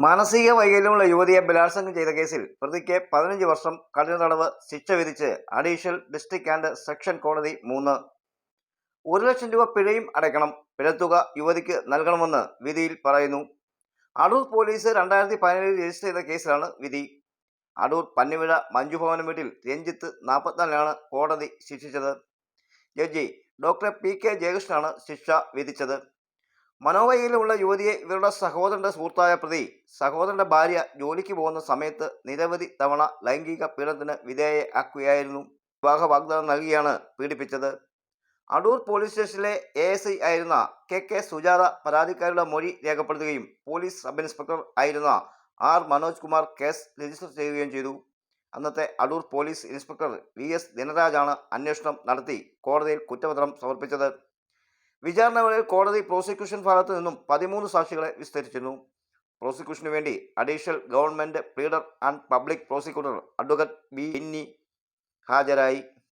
മാനസിക വൈകല്യമുള്ള യുവതിയെ ബലാത്സംഗം ചെയ്ത കേസിൽ പ്രതിക്ക് പതിനഞ്ച് വർഷം കഠിന തടവ് ശിക്ഷ വിധിച്ച് അഡീഷണൽ ഡിസ്ട്രിക്ട് ആൻഡ് സെക്ഷൻ കോടതി മൂന്ന്. ഒരു ലക്ഷം രൂപ പിഴയും അടയ്ക്കണം. പിഴത്തുക യുവതിക്ക് നൽകണമെന്ന് വിധിയിൽ പറയുന്നു. അടൂർ പോലീസ് രണ്ടായിരത്തി പതിനേഴിൽ രജിസ്റ്റർ ചെയ്ത കേസിലാണ് വിധി. അടൂർ പന്നിവിഴ മഞ്ജുഭവനം വീട്ടിൽ രഞ്ജിത്ത് നാൽപ്പത്തിനാലിനാണ് കോടതി ശിക്ഷിച്ചത്. ജഡ്ജി ഡോക്ടർ പി കെ ജയകൃഷ്ണനാണ് ശിക്ഷ വിധിച്ചത്. മനോവൈകല്യമുള്ള യുവതിയെ ഇവരുടെ സഹോദരന്റെ സുഹൃത്തായ പ്രതി സഹോദരന്റെ ഭാര്യ ജോലിക്ക് പോകുന്ന സമയത്ത് നിരവധി തവണ ലൈംഗിക പീഡനത്തിന് വിധേയയാക്കുകയായിരുന്നു വിവാഹ വാഗ്ദാനം നൽകിയാണ് പീഡിപ്പിച്ചത്. അടൂർ പോലീസ് സ്റ്റേഷനിലെ എ എസ് ഐ ആയിരുന്ന കെ കെ സുജാത പരാതിക്കാരുടെ മൊഴി രേഖപ്പെടുത്തുകയും പോലീസ് സബ് ഇൻസ്പെക്ടർ ആയിരുന്ന R Manoj Kumar case register ചെയ്യുകയും ചെയ്തു. അന്നത്തെ Adoor police inspector V S ദിനരാജാണ് അന്വേഷണം നടത്തി കോടതിയിൽ കുറ്റപത്രം സമർപ്പിച്ചത്. വിചാരണ വേളയിൽ കോടതി പ്രോസിക്യൂഷൻ ഭാഗത്തു നിന്നും പതിമൂന്ന് സാക്ഷികളെ വിസ്തരിച്ചിരുന്നു. പ്രോസിക്യൂഷനു വേണ്ടി additional government pleader and public prosecutor advocate B. Inni ഹാജരായി.